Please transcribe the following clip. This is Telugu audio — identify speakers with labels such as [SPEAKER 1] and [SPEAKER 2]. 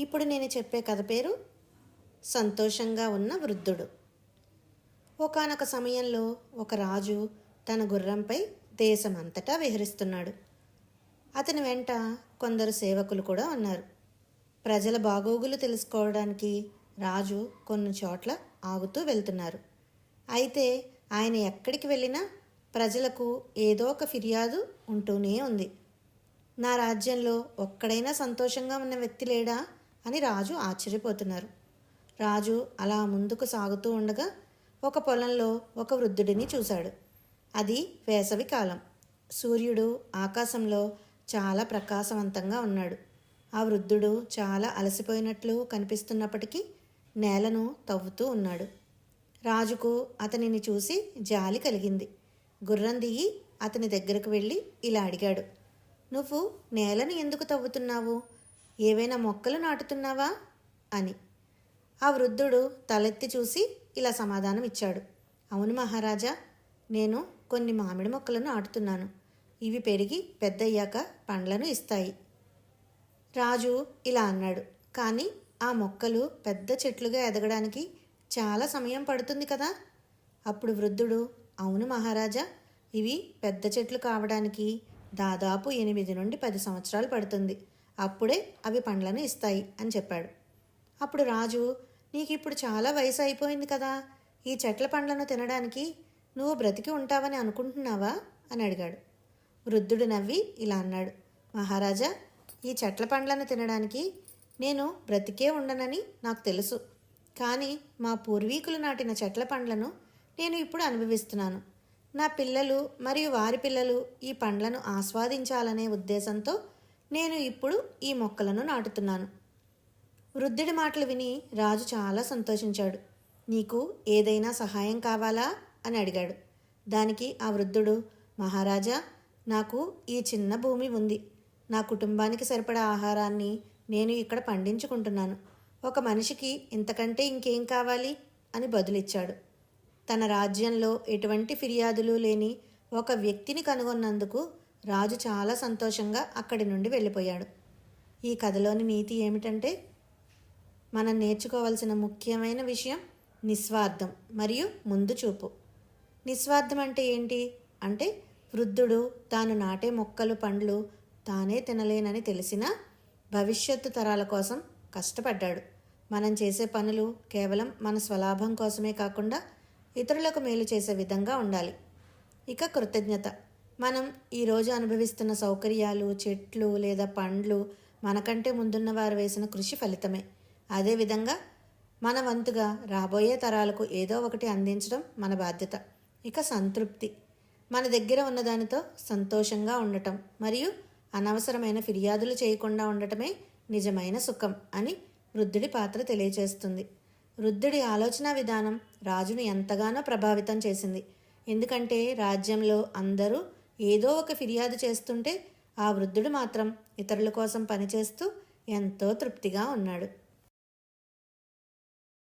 [SPEAKER 1] ఇప్పుడు నేను చెప్పే కథ పేరు సంతోషంగా ఉన్న వృద్ధుడు. ఒకానొక సమయంలో ఒక రాజు తన గుర్రంపై దేశమంతటా విహరిస్తున్నాడు. అతని వెంట కొందరు సేవకులు కూడా ఉన్నారు. ప్రజల బాగోగులు తెలుసుకోవడానికి రాజు కొన్ని చోట్ల ఆగుతూ వెళ్తున్నారు. అయితే ఆయన ఎక్కడికి వెళ్ళినా ప్రజలకు ఏదో ఒక ఫిర్యాదు ఉంటూనే ఉంది. నా రాజ్యంలో ఒక్కడైనా సంతోషంగా ఉన్న వ్యక్తి లేడా? అని రాజు ఆశ్చర్యపోతున్నారు. రాజు అలా ముందుకు సాగుతూ ఉండగా ఒక పొలంలో ఒక వృద్ధుడిని చూశాడు. అది వేసవి కాలం. సూర్యుడు ఆకాశంలో చాలా ప్రకాశవంతంగా ఉన్నాడు. ఆ వృద్ధుడు చాలా అలసిపోయినట్లు కనిపిస్తున్నప్పటికీ నేలను తవ్వుతూ ఉన్నాడు. రాజుకు అతనిని చూసి జాలి కలిగింది. గుర్రం దిగి అతని దగ్గరకు వెళ్ళి ఇలా అడిగాడు. నువ్వు నేలను ఎందుకు తవ్వుతున్నావు? ఏవైనా మొక్కలు నాటుతున్నావా? అని. ఆ వృద్ధుడు తలెత్తి చూసి ఇలా సమాధానం ఇచ్చాడు. అవును మహారాజా నేను కొన్ని మామిడి మొక్కలను నాటుతున్నాను. ఇవి పెరిగి పెద్దయ్యాక పండ్లను ఇస్తాయి. రాజు ఇలా అన్నాడు. కానీ ఆ మొక్కలు పెద్ద చెట్లుగా ఎదగడానికి చాలా సమయం పడుతుంది కదా? అప్పుడు వృద్ధుడు అవును మహారాజా ఇవి పెద్ద చెట్లు కావడానికి దాదాపు ఎనిమిది నుండి పది సంవత్సరాలు పడుతుంది. అప్పుడే అవి పండ్లను ఇస్తాయి అని చెప్పాడు. అప్పుడు రాజు నీకు ఇప్పుడు చాలా వయసు అయిపోయింది కదా ఈ చెట్ల పండ్లను తినడానికి నువ్వు బ్రతికి ఉంటావని అనుకుంటున్నావా? అని అడిగాడు. వృద్ధుడు నవ్వి ఇలా అన్నాడు. మహారాజా ఈ చెట్ల పండ్లను తినడానికి నేను బ్రతికే ఉండనని నాకు తెలుసు. కానీ మా పూర్వీకులు నాటిన చెట్ల పండ్లను నేను ఇప్పుడు అనుభవిస్తున్నాను. నా పిల్లలు మరియు వారి పిల్లలు ఈ పండ్లను ఆస్వాదించాలనే ఉద్దేశంతో నేను ఇప్పుడు ఈ మొక్కలను నాటుతున్నాను. వృద్ధుడి మాటలు విని రాజు చాలా సంతోషించాడు. నీకు ఏదైనా సహాయం కావాలా? అని అడిగాడు. దానికి ఆ వృద్ధుడు మహారాజా నాకు ఈ చిన్న భూమి ఉంది. నా కుటుంబానికి సరిపడా ఆహారాన్ని నేను ఇక్కడ పండించుకుంటున్నాను. ఒక మనిషికి ఇంతకంటే ఇంకేం కావాలి? అని బదులిచ్చాడు. తన రాజ్యంలో ఎటువంటి ఫిర్యాదులు లేని ఒక వ్యక్తిని కనుగొన్నందుకు రాజు చాలా సంతోషంగా అక్కడి నుండి వెళ్ళిపోయాడు. ఈ కథలోని నీతి ఏమిటంటే మనం నేర్చుకోవాల్సిన ముఖ్యమైన విషయం నిస్వార్థం మరియు ముందు చూపు. నిస్వార్థం అంటే ఏంటి? అంటే వృద్ధుడు తాను నాటే మొక్కలు పండ్లు తానే తినలేనని తెలిసినా భవిష్యత్తు తరాల కోసం కష్టపడ్డాడు. మనం చేసే పనులు కేవలం మన స్వలాభం కోసమే కాకుండా ఇతరులకు మేలు చేసే విధంగా ఉండాలి. ఇక కృతజ్ఞత. మనం ఈరోజు అనుభవిస్తున్న సౌకర్యాలు చెట్లు లేదా పండ్లు మనకంటే ముందున్న వారు వేసిన కృషి ఫలితమే. అదేవిధంగా మన వంతుగా రాబోయే తరాలకు ఏదో ఒకటి అందించడం మన బాధ్యత. ఇక సంతృప్తి. మన దగ్గర ఉన్నదానితో సంతోషంగా ఉండటం మరియు అనవసరమైన ఫిర్యాదులు చేయకుండా ఉండటమే నిజమైన సుఖం అని వృద్ధుడి పాత్ర తెలియజేస్తుంది. వృద్ధుడి ఆలోచన విధానం రాజును ఎంతగానో ప్రభావితం చేసింది. ఎందుకంటే రాజ్యంలో అందరూ ఏదో ఒక ఫిర్యాదు చేస్తుంటే ఆ వృద్ధుడు మాత్రం ఇతరుల కోసం పనిచేస్తూ ఎంతో తృప్తిగా ఉన్నాడు.